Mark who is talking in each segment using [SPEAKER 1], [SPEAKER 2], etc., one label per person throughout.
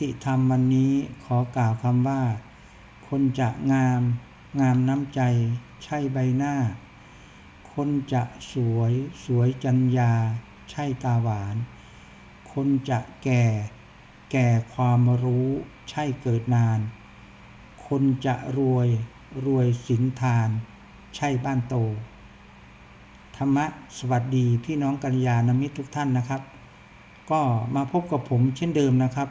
[SPEAKER 1] ติธรรมวันนี้ขอกล่าวคำว่า คนจะงาม งามน้ำใจ ใช่ใบหน้า คนจะสวย สวยจัญญา ใช่ตาหวาน คนจะแก่ แก่ความรู้ ใช่เกิดนาน คนจะรวย รวยสินทาน ใช่บ้านโต ธรรมะสวัสดีพี่น้องกัลยาณมิตรทุกท่านนะครับก็มาพบกับผมเช่นเดิมนะครับ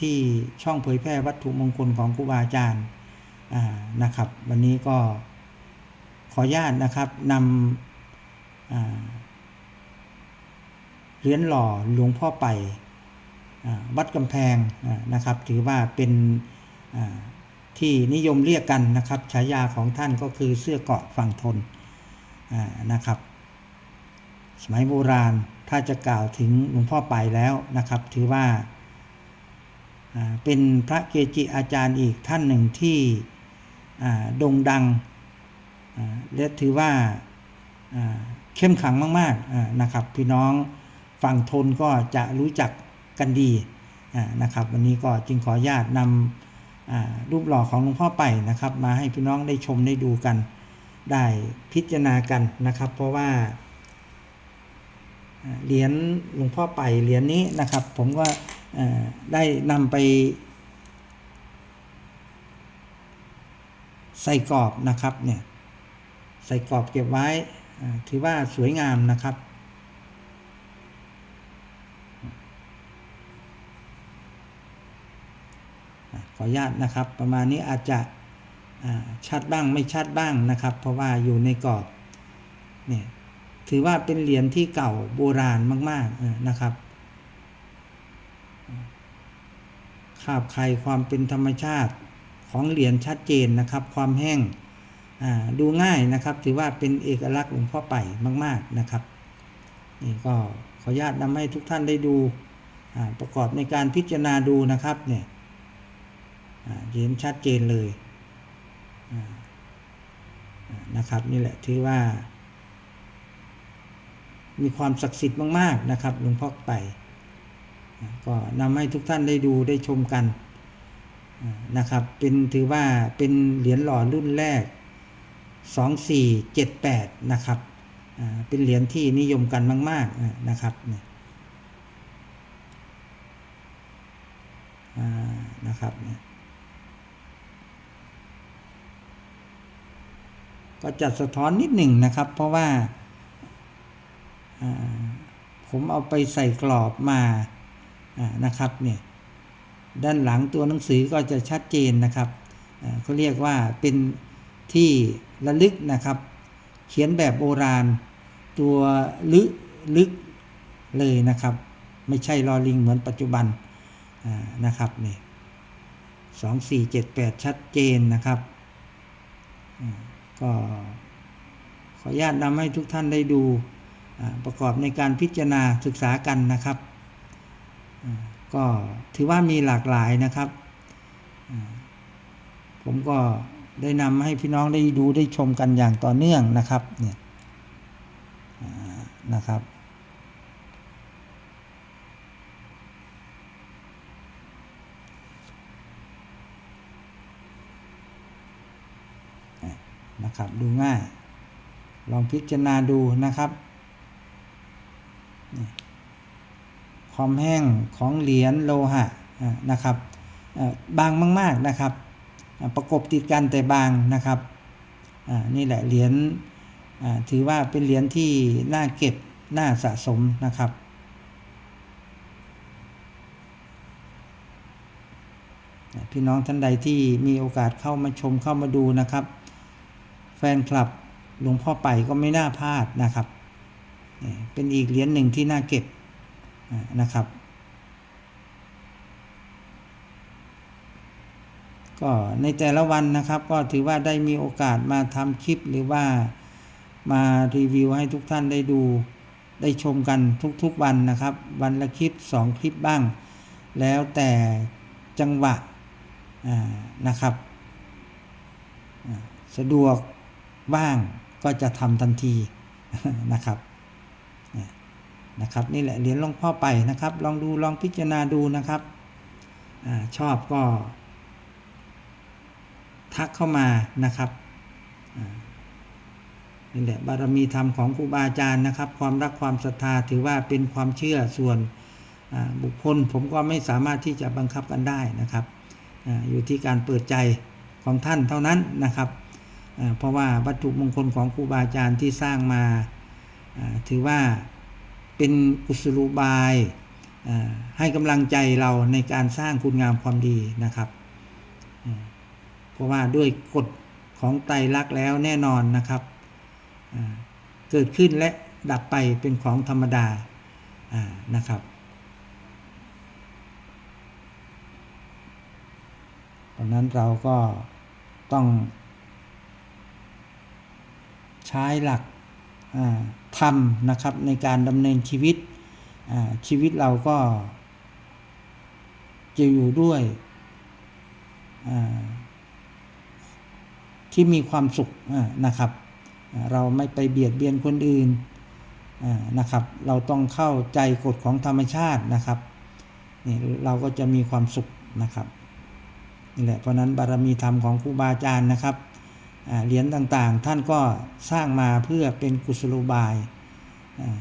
[SPEAKER 1] ที่ช่องเผยแพร่วัตถุมงคลของครูบาอาจารย์นะครับ วันนี้ก็ขออนุญาตนะครับนำเหรียญหล่อหลวงพ่อไปอวัดกำแพงนะครับ ถือว่าเป็นที่นิยมเรียกกันนะครับฉายาของท่านก็คือเสื้อเกาะฝั่งทนนะครับ สมัยโบราณถ้าจะกล่าวถึงหลวงพ่อไปแล้วนะครับ ถือว่า เป็นพระเกจิอาจารย์อีกท่านหนึ่งที่โด่งดังและถือว่าเข้มขังมากๆนะครับ พี่น้องฝั่งทนก็จะรู้จักกันดีนะครับ วันนี้ก็จึงขออนุญาตนำรูปหล่อของหลวงพ่อไปนะครับ มาให้พี่น้องได้ชมได้ดูกัน ได้พิจารณากันนะครับ เพราะว่าเหรียญหลวงพ่อไปเหรียญนี้นะครับ ผมก็ ได้นำไป ใส่กรอบนะครับเนี่ยใส่กรอบเก็บไว้ถือว่าสวยงามนะครับขออนุญาตนะครับ ประมาณนี้อาจจะชัดบ้างไม่ชัดบ้างนะครับ เพราะว่าอยู่ในกรอบเนี่ยถือว่าเป็นเหรียญที่เก่าโบราณมาก ๆ นะครับคาบใครความเป็นธรรมชาติของเหรียญชัดเจนนะครับ ความแห้งดูง่ายนะครับ ถือว่าเป็นเอกลักษณ์หลวงพ่อไปมาก ๆนะครับนี่ก็ขออนุญาตนำให้ทุกท่านได้ดูประกอบในการพิจารณาดูนะครับเนี่ยเห็นชัดเจนเลยนะครับนี่แหละถือว่า มีความศักดิ์สิทธิ์มาก ๆนะครับหลวงพ่อไปอ่ ก็นำให้ทุกท่านได้ดูได้ชมกันนะครับ เป็นถือว่าเป็นเหรียญหล่อรุ่นแรก 2478 นะครับเป็นเหรียญที่นิยมกันมาก ๆนะครับนะครับก็จัดสะท้อนนิดหนึ่งนะครับ เพราะว่าผมเอาไปใส่กรอบมา นะครับเนี่ยด้านหลังตัวหนังสือก็จะชัดเจนนะครับเขาเรียกว่าเป็นที่ระลึกนะครับ เขียนแบบโบราณ ตัวลึกลึกเลยนะครับ ไม่ใช่ลอลิงเหมือนปัจจุบันนะครับนี่สองสี่เจ็ดแปดชัดเจนนะครับก็ขออนุญาตนำให้ทุกท่านได้ดูประกอบในการพิจารณาศึกษากันนะครับ ก็ถือว่ามีหลากหลายนะครับ ผมก็ได้นำให้พี่น้องได้ดูได้ชมกันอย่างต่อเนื่องนะครับเนี่ยนะครับนะครับดูง่าย ลองพิจารณาดูนะครับ ความแห้งของเหรียญโลหะนะครับบางมาก ๆนะครับ ประกบติดกันแต่บางนะครับนี่แหละเหรียญถือว่าเป็นเหรียญที่น่าเก็บน่าสะสมนะครับพี่น้องท่านใดที่มีโอกาสเข้ามาชมเข้ามาดูนะครับ แฟนคลับหลวงพ่อไปก็ไม่น่าพลาดนะครับ เป็นอีกเหรียญหนึ่งที่น่าเก็บ นะครับ ก็ในแต่ละวันนะครับก็ถือว่าได้มีโอกาสมาทำคลิปหรือว่ามารีวิวให้ทุกท่านได้ดูได้ชมกันทุกๆวันนะครับ วันละคลิปสองคลิปบ้าง แล้วแต่จังหวะนะครับ สะดวกว่างก็จะทำทันทีนะครับ นะครับนี่แหละเหรียญหลวงพ่อไปนะครับ ลองดูลองพิจารณาดูนะครับอชอบก็ ทักเข้ามานะครับนี่แหละบารมีธรรมของครูบาอาจารย์นะครับ ความรักความศรัทธาถือว่าเป็นความเชื่อส่วนบุคคลผมก็ไม่สามารถที่จะบังคับกันได้นะครับออยู่ที่การเปิดใจของท่านเท่านั้นนะครับเพราะว่าวัตถุมงคลของครูบาอาจารย์ที่สร้างมาถือว่า เป็นกุศโลบายให้กำลังใจเราในการสร้างคุณงามความดีนะครับ เพราะว่าด้วยกฎของไตรลักษณ์แล้วแน่นอนนะครับ เกิดขึ้นและดับไปเป็นของธรรมดานะครับเพราะนั้นเราก็ต้องใช้หลักอ่า ธรรมนะครับในการดำเนินชีวิตชีวิตเราก็ จะอยู่ด้วยที่มีความสุขนะครับ เราไม่ไปเบียดเบียนคนอื่นนะครับ เราต้องเข้าใจกฎของธรรมชาตินะครับนี่เราก็จะมีความสุขนะครับนี่แหละเพราะนั้นบารมีธรรมของครูบาอาจารย์นะครับ เหรียญต่างๆ ท่านก็สร้างมาเพื่อเป็นกุศโลบาย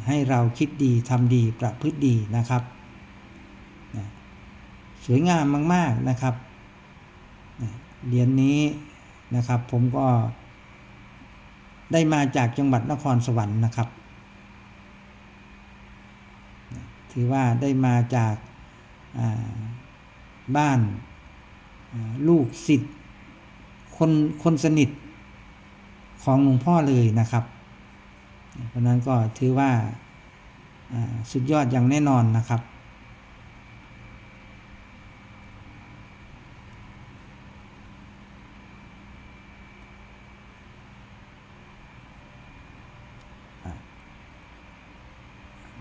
[SPEAKER 1] ให้เราคิดดีทำดีประพฤติดีนะครับ สวยงามมาก ๆนะครับเหรียญนี้นะครับผมก็ได้มาจากจังหวัดนครสวรรค์นะครับ ถือว่าได้มาจากาบ้านาลูกศิษย์คนคนสนิท ของหลวงพ่อเลยนะครับ เพราะนั้นก็ถือว่าสุดยอดอย่างแน่นอนนะครับ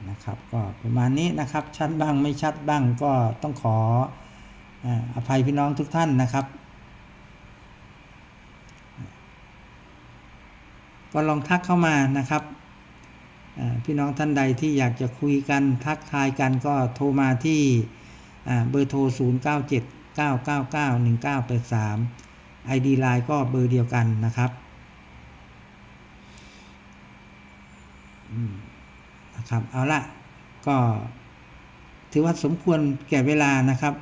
[SPEAKER 1] นะครับก็ประมาณนี้นะครับ ชัดบ้างไม่ชัดบ้างก็ต้องขอออภัยพี่น้องทุกท่านนะครับ ก็ลองทักเข้ามานะครับพี่น้องท่านใดที่อยากจะคุยกันทักทายกันก็โทรมาที่เบอร์โทร 0 9 7 9 9 9 1 9 8 3 ID Line ก็เบอร์เดียวกันนะครับนะครับ เอาละก็ถือว่าสมควรแก่เวลานะครับ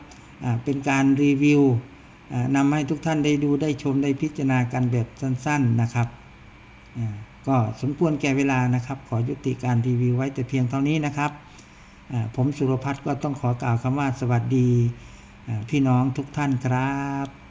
[SPEAKER 1] เป็นการรีวิวนำให้ทุกท่านได้ดูได้ชมได้พิจารณากันแบบสั้น ๆนะครับ ก็สมควรแก่เวลานะครับ ขอยุติการรีวิวไว้แต่เพียงเท่านี้นะครับ ผมสุรพัฒน์ก็ต้องขอกล่าวคำว่าสวัสดี พี่น้องทุกท่านครับ